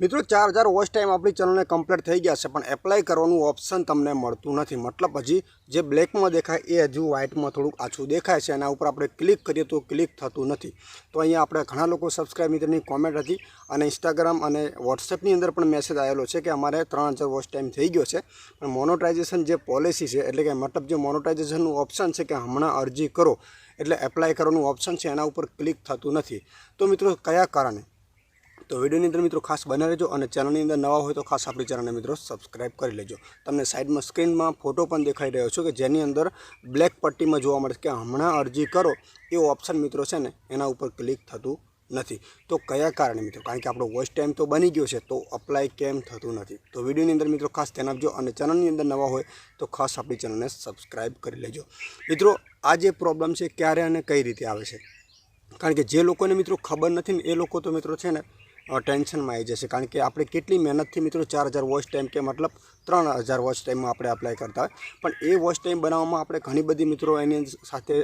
મિત્રો, ચાર હજાર વોચ ટાઈમ આપણી ચેનલને કમ્પ્લીટ થઈ ગયા છે, પણ એપ્લાય કરવાનું ઓપ્શન તમને મળતું નથી. મતલબ હજી જે બ્લેકમાં દેખાય એ હજુ વ્હાઇટમાં થોડુંક આછું દેખાય છે, એના ઉપર આપણે ક્લિક કરીએ તો ક્લિક થતું નથી. તો અહીંયા આપણે ઘણા લોકો સબસ્ક્રાઇબ મિત્રની કોમેન્ટ હતી અને ઇન્સ્ટાગ્રામ અને વોટ્સએપની અંદર પણ મેસેજ આવેલો છે કે અમારે ત્રણ હજાર વોચ ટાઈમ થઈ ગયો છે. પણ મોનોટાઇઝેશન જે પોલિસી છે, એટલે કે મતલબ જે મોનોટાઇઝેશનનું ઓપ્શન છે કે હમણાં અરજી કરો, એટલે એપ્લાય કરવાનું ઓપ્શન છે, એના ઉપર ક્લિક થતું નથી. તો મિત્રો, કયા કારણે? તો વિડીયોની અંદર મિત્રો ખાસ બને રહેજો અને ચેનલની અંદર નવા હોય તો ખાસ આપણી ચેનલને મિત્રો સબસ્ક્રાઇબ કરી લેજો. તમને સાઈડમાં સ્ક્રીનમાં ફોટો પણ દેખાઈ રહ્યો છે કે જેની અંદર બ્લેક પટ્ટીમાં જોવા મળે કે હમણાં અરજી કરો એ ઓપ્શન મિત્રો છે ને એના ઉપર ક્લિક થતું નથી. તો કયા કારણે મિત્રો? કારણ કે આપણો વોઇસ ટાઈમ તો બની ગયો છે તો અપ્લાય કેમ થતું નથી? તો વિડીયોની અંદર મિત્રો ખાસ ધ્યાન આપજો અને ચેનલની અંદર નવા હોય તો ખાસ આપણી ચેનલને સબસ્ક્રાઈબ કરી લેજો. મિત્રો, આ જે પ્રોબ્લેમ છે ક્યારે અને કઈ રીતે આવે છે? કારણ કે જે લોકોને મિત્રો ખબર નથી ને એ લોકો તો મિત્રો છે ને ટેન્શનમાં આવી જશે. કારણ કે આપણે કેટલી મહેનતથી મિત્રો ચાર હજાર વોચ ટાઈમ કે મતલબ ત્રણ હજાર વોચ ટાઈમમાં આપણે અપ્લાય કરતા હોય. પણ એ વોચ ટાઈમ બનાવવામાં આપણે ઘણી બધી મિત્રો એની સાથે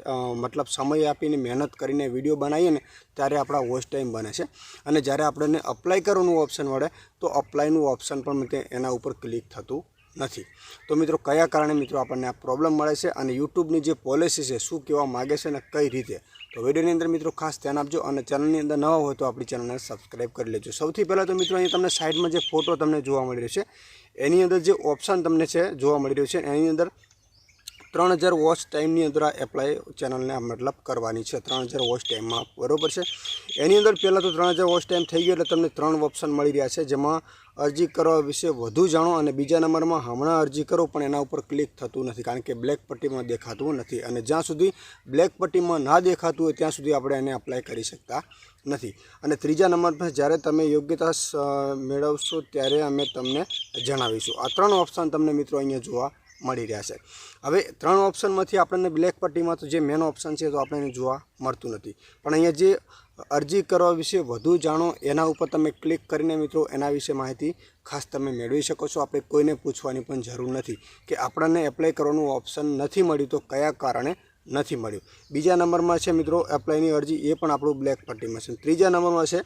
મતલબ સમય આપીને, મહેનત કરીને વીડિયો બનાવીએ ને, ત્યારે આપણા વોચ ટાઈમ બને છે. અને જ્યારે આપણને અપ્લાય કરવાનું ઓપ્શન મળે તો અપ્લાયનું ઓપ્શન પણ એના ઉપર ક્લિક થતું નથી. તો મિત્રો, કયા કારણે મિત્રો આપણને આ પ્રોબ્લેમ મળે છે અને યુટ્યુબની જે પોલિસી છે, શું કહેવા માગે છે અને કઈ રીતે? તો વિડીયોની અંદર મિત્રો ખાસ ધ્યાન આપજો અને ચેનલની અંદર નવા હોય તો આપણી ચેનલને સબસ્ક્રાઈબ કરી લેજો. સૌથી પહેલાં તો મિત્રો અહીં તમને સાઈડમાં જે ફોટો તમને જોવા મળી રહ્યો છે, એની અંદર જે ઓપ્શન તમને છે જોવા મળી રહ્યું છે, એની અંદર ત્રણ હજાર વોચ ટાઈમની અંદર આ એપ્લાય ચેનલને મતલબ કરવાની છે. ત્રણ હજાર વોચ ટાઈમમાં, બરોબર છે? એની અંદર પહેલાં તો ત્રણ હજાર વોચ ટાઈમ થઈ ગયો એટલે તમને ત્રણ ઓપ્શન મળી રહ્યા છે. જેમાં અરજી કરવા વિશે વધુ જાણો અને બીજા નંબરમાં હમણાં અરજી કરો, પણ એના ઉપર ક્લિક થતું નથી, કારણ કે બ્લેક પટ્ટીમાં દેખાતું નથી અને જ્યાં સુધી બ્લેક પટ્ટીમાં ના દેખાતું હોય ત્યાં સુધી આપણે એને એપ્લાય કરી શકતા નથી. અને ત્રીજા નંબર પર જ્યારે તમે યોગ્યતા મેળવશો ત્યારે અમે તમને જણાવીશું. આ ત્રણ ઓપ્શન તમને મિત્રો અહીંયા જોવા મળી રહ્યા છે. હવે ત્રણ ઓપ્શનમાંથી આપણને બ્લેક પટ્ટીમાં તો જે મેન ઓપ્શન છે તો આપણને જોવા મળતું નથી. પણ અહીંયા જે અરજી કરવા વિશે વધુ જાણો, એના ઉપર તમે ક્લિક કરીને મિત્રો એના વિશે માહિતી ખાસ તમે મેળવી શકો છો. આપણે કોઈને પૂછવાની પણ જરૂર નથી કે આપણને એપ્લાય કરવાનું ઓપ્શન નથી મળ્યું તો કયા કારણે નથી મળ્યું. બીજા નંબરમાં છે મિત્રો એપ્લાયની અરજી, એ પણ આપણું બ્લેક પટ્ટીમાં છે. ત્રીજા નંબરમાં છે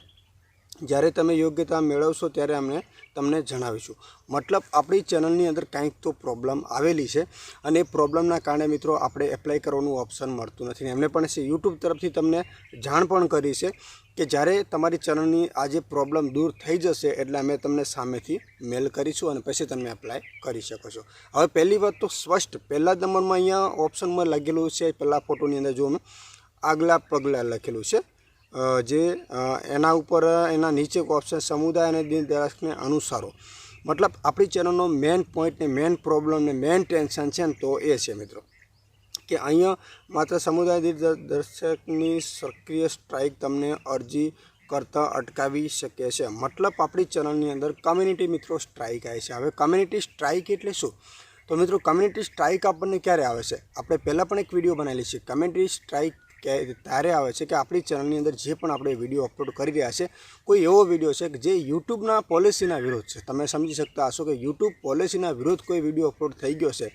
જ્યારે તમે યોગ્યતા મેળવશો ત્યારે અમે તમને જણાવીશું. મતલબ આપણી ચેનલની અંદર કાંઈક તો પ્રોબ્લેમ આવેલી છે અને એ પ્રોબ્લેમના કારણે મિત્રો આપણે એપ્લાય કરવાનું ઓપ્શન મળતું નથી. એમને પણ છે યુટ્યુબ તરફથી તમને જાણ પણ કરી છે કે જ્યારે તમારી ચેનલની આ જે પ્રોબ્લેમ દૂર થઈ જશે એટલે અમે તમને સામેથી મેલ કરીશું અને પછી તમે એપ્લાય કરી શકો છો. હવે પહેલી વાત તો સ્પષ્ટ. પહેલા નંબરમાં અહીંયા ઓપ્શનમાં લખેલું છે, પહેલાં ફોટોની અંદર જો આગલા પગલાં લખેલું છે. જે એના ઉપર એના નીચે ઓપ્શન સમુદાય અને દિનદરાશને અનુસારો. મતલબ આપણી ચેનલનો મેઇન પોઈન્ટ ને મેઇન પ્રોબ્લેમ ને મેઇન ટેન્શન છે ને તો એ છે મિત્રો. કે અહીંયા માત્ર સમુદાય દર્શકની સક્રિય સ્ટ્રાઇક તમને અરજી કરતાં અટકાવી શકે છે. મતલબ આપણી ચેનલની અંદર કમ્યુનિટી મિત્રો સ્ટ્રાઇક આવે છે. હવે કમ્યુનિટી સ્ટ્રાઇક એટલે શું? તો મિત્રો કમ્યુનિટી સ્ટ્રાઇક આપણને ક્યારે આવે છે? આપણે પહેલાં પણ એક વીડિયો બનાવેલી છે. કમ્યુનિટી સ્ટ્રાઇક કે ત્યારે આવે છે કે આપણી ચેનલની અંદર જે પણ આપણે વીડિયો અપલોડ કરી રહ્યા છે, કોઈ એવો વીડિયો છે કે જે યુટ્યુબના પોલિસીના વિરુદ્ધ છે. તમે સમજી શકતા હશો કે યુટ્યુબ પોલિસીના વિરુદ્ધ કોઈ વીડિયો અપલોડ થઈ ગયો છે.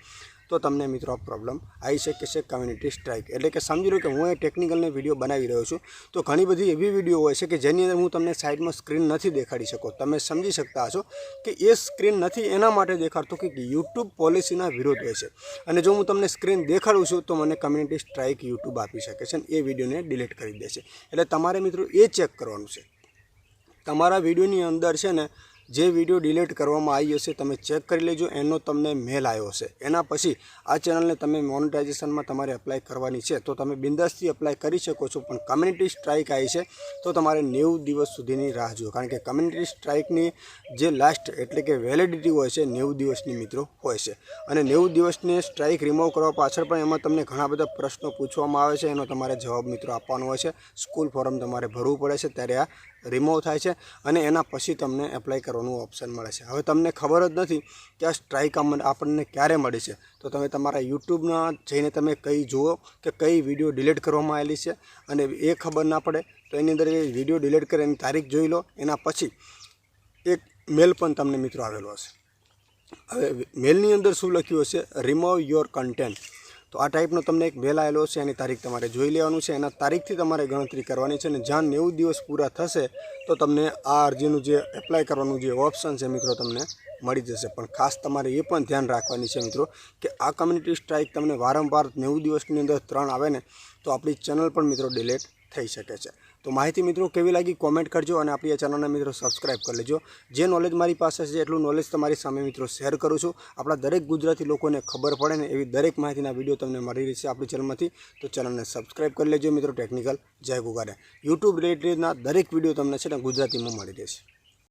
તો તમને મિત્રો આ પ્રોબ્લેમ આવી શકે છે કમ્યુનિટી સ્ટ્રાઇક એટલે કે સમજી લો કે હું એ ટેકનિકલને વીડિયો બનાવી રહ્યો છું. તો ઘણી બધી એવી વીડિયો હોય છે કે જેની અંદર હું તમને સાઈડમાં સ્ક્રીન નથી દેખાડી શકો તમે સમજી શકતા હશો કે એ સ્ક્રીન નથી એના માટે દેખાડતો કે યુટ્યુબ પોલિસીના વિરોધ હોય છે. અને જો હું તમને સ્ક્રીન દેખાડું છું, તો મને કમ્યુનિટી સ્ટ્રાઇક યુટ્યુબ આપી શકે છે એ વિડીયોને ડિલીટ કરી દેશે એટલે તમારે મિત્રો એ ચેક કરવાનું છે. તમારા વિડીયોની અંદર છે ને જે વીડિયો ડિલીટ કરવામાં આવી હશે, તમે ચેક કરી લેજો. એનો તમને મેલ આવ્યો હશે. એના પછી આ ચેનલને તમે મોનિટાઇઝેશનમાં તમારે એપ્લાય કરવાની છે. તો તમે બિંદાસથી એપ્લાય કરી શકો છો, પણ કમ્યુનિટી સ્ટ્રાઇક આવી છે, તો તમારે નેવું દિવસ સુધીની રાહ જુઓ. કારણ કે કમ્યુનિટી સ્ટ્રાઇકની જે લાસ્ટ એટલે કે વેલિડિટી હોય છે, નેવું દિવસની મિત્રો હોય છે. અને નેવું દિવસની સ્ટ્રાઇક રિમૂવ કરવા પાછળ પણ એમાં તમને ઘણા બધા પ્રશ્નો પૂછવામાં આવે છે. એનો તમારે જવાબ મિત્રો આપવાનો હોય છે. સ્કૂલ ફોરમ તમારે ભરવું પડે છે, ત્યારે આ રિમૂવ થાય છે અને એના પછી તમને એપ્લાય કરવાનું ઓપ્શન મળે છે. હવે તમને ખબર જ નથી કે આ સ્ટ્રાઇક આપણને ક્યારે મળી છે. તો તમે તમારા યુટ્યુબના જઈને તમે કઈ જુઓ કે કઈ વીડિયો ડિલીટ કરવામાં આવેલી છે અને એ ખબર ના પડે તો એની અંદર એ વીડિયો ડિલીટ કરે એની તારીખ જોઈ લો, એના પછી એક મેલ પણ તમને મિત્રો આવેલો હશે. હવે મેલની અંદર શું લખ્યું હશે? રિમૂવ યોર કન્ટેન્ટ તો આ ટાઈપનો તમને એક મેલ આવેલો છે, એની તારીખ તમારે જોઈ લેવાનું છે. એના તારીખથી તમારે ગણતરી કરવાની છે અને જ્યાં નેવું દિવસ પૂરા થશે, તો તમને આ અરજીનું જે એપ્લાય કરવાનું જે ઓપ્શન છે મિત્રો, તમને મળી જશે. પણ ખાસ તમારે એ પણ ધ્યાન રાખવાની છે મિત્રો, કે આ કમ્યુનિટી સ્ટ્રાઇક તમને વારંવાર નેવું દિવસની અંદર ત્રણ આવે ને, તો આપણી ચેનલ પણ મિત્રો ડિલેટ થઈ શકે છે. તો માહિતી મિત્રો કેવી લાગી કોમેન્ટ કરજો અને આપણી આ ચેનલને મિત્રો સબસ્ક્રાઇબ કરી લેજો. જે નોલેજ મારી પાસે છે, એટલું નોલેજ તમારી સામે મિત્રો શેર કરું છું. આપણા દરેક ગુજરાતી લોકોને ખબર પડે ને એવી દરેક માહિતીના વીડિયો તમને મળી રહેશે આપણી ચેનલમાંથી તો ચેનલને સબસ્ક્રાઈબ કરી લેજો મિત્રો ટેકનિકલ જય ગુગારે યુટ્યુબ રિલેટેડના દરેક વીડિયો તમને છે ને ગુજરાતીમાં મળી રહેશે.